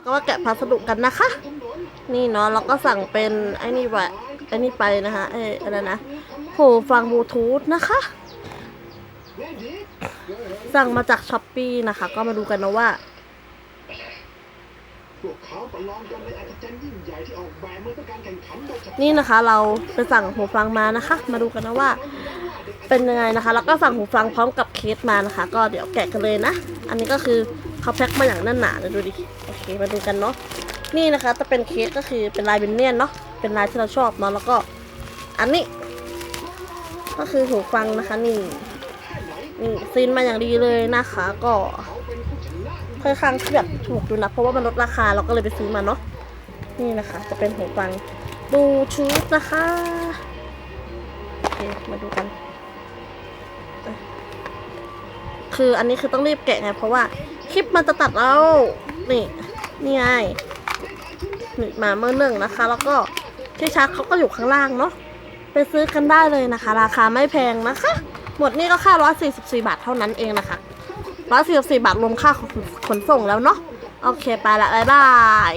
แล้วก็มาแกะพัสดุกันนะคะ นี่เนาะเราก็สั่งเป็นไอ้นี่ไว้ไอ้นี่ไปนะคะเอ้อะไรนะหูฟังบลูทูธนะคะ สั่งมาจากช้อปปีนะคะ ก็มาดูกันนะว่าองกันในอัศจรรย์ยิ่งใหญ่ที่ออกแบบมาเพื่อการแข่งขันโดยเฉพาะนี่นะคะเราไปสั่งหูฟังมานะคะ มาดูกันนะว่า เป็นยังไงนะคะ แล้วก็สั่งหูฟังพร้อมกับเคสมานะคะ ก็เดี๋ยวแกะกันเลยนะ อันนี้ก็คือ เขาแพ็คมาอย่างแน่นหนาเลยดูดิ โอเค มาดูกันเนาะ นี่นะคะจะเป็นเคสก็คือเป็นลายเบนเนียนเนาะ เป็นลายที่เราชอบเนาะ แล้วก็อันนี้ ก็คือหูฟังนะคะนี่ นี่ซีนมาอย่างดีเลยนะคะ ก็ค่อนข้างที่แบบถูกดูนะ เพราะว่ามันลดราคาเราก็เลยไปซื้อมาเนาะ นี่นะคะ จะเป็นหูฟังบลูทูธนะคะโอเคมาดูกัน คืออันนี้คือต้องรีบแกะไงเพราะว่า คลิปมันจะตัดแล้ว นี่ นี่ไงนี่มาเมื่อหนึ่งนะคะ แล้วก็ที่ชาร์เขาก็อยู่ข้างล่างเนาะ ไปซื้อกันได้เลยนะคะ ราคาไม่แพงนะคะ หมดนี่ก็ค่า 144 บาทเท่านั้นเองนะคะ 144บสี่บาทรวมค่าขนส่งแล้วเนาะ โอเคไปละบ๊ายบาย